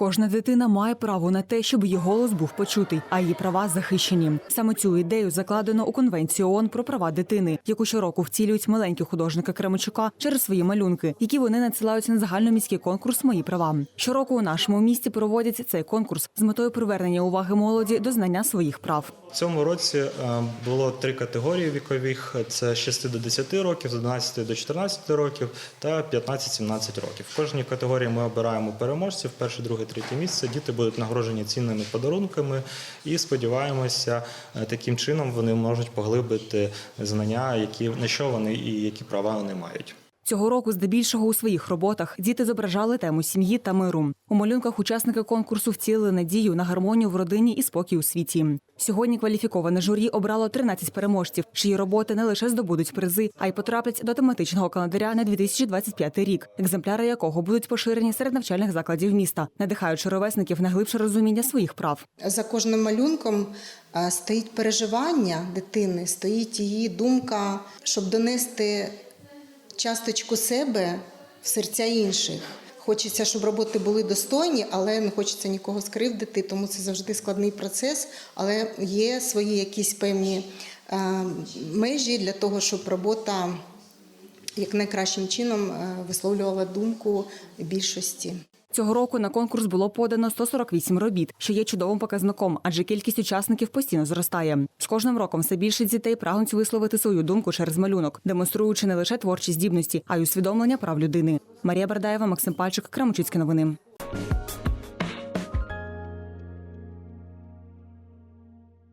Кожна дитина має право на те, щоб її голос був почутий, а її права захищені. Саме цю ідею закладено у Конвенцію ООН про права дитини, яку щороку втілюють маленькі художники Кременчука через свої малюнки, які вони надсилають на загальноміський конкурс Мої права. Щороку у нашому місті проводять цей конкурс з метою привернення уваги молоді до знання своїх прав. В цьому році е, було три категорії вікових: це з 6 до 10 років, з 11 до 14 років та 15-17 років. В кожній категорії ми обираємо переможців. Перше, друге, третє місце. Діти будуть нагороджені цінними подарунками, і сподіваємося, е, таким чином вони можуть поглибити знання, які на що вони і які права вони мають. Цього року, здебільшого у своїх роботах, діти зображали тему сім'ї та миру. У малюнках учасники конкурсу втілили надію на гармонію в родині і спокій у світі. Сьогодні кваліфіковане журі обрало 13 переможців, чиї роботи не лише здобудуть призи, а й потраплять до тематичного календаря на 2025 рік, екземпляри якого будуть поширені серед навчальних закладів міста, надихаючи ровесників на глибше розуміння своїх прав. За кожним малюнком стоїть переживання дитини, стоїть її думка, щоб донести часточку себе в серця інших. Хочеться, щоб роботи були достойні, але не хочеться нікого скривдити, тому це завжди складний процес. Але є свої якісь певні е, межі для того, щоб робота як найкращим чином е, висловлювала думку більшості. Цього року на конкурс було подано 148 робіт, що є чудовим показником, адже кількість учасників постійно зростає. З кожним роком все більше дітей прагнуть висловити свою думку через малюнок, демонструючи не лише творчі здібності, а й усвідомлення прав людини. Марія Бардаєва, Максим Пальчик, Крамчицькі новини.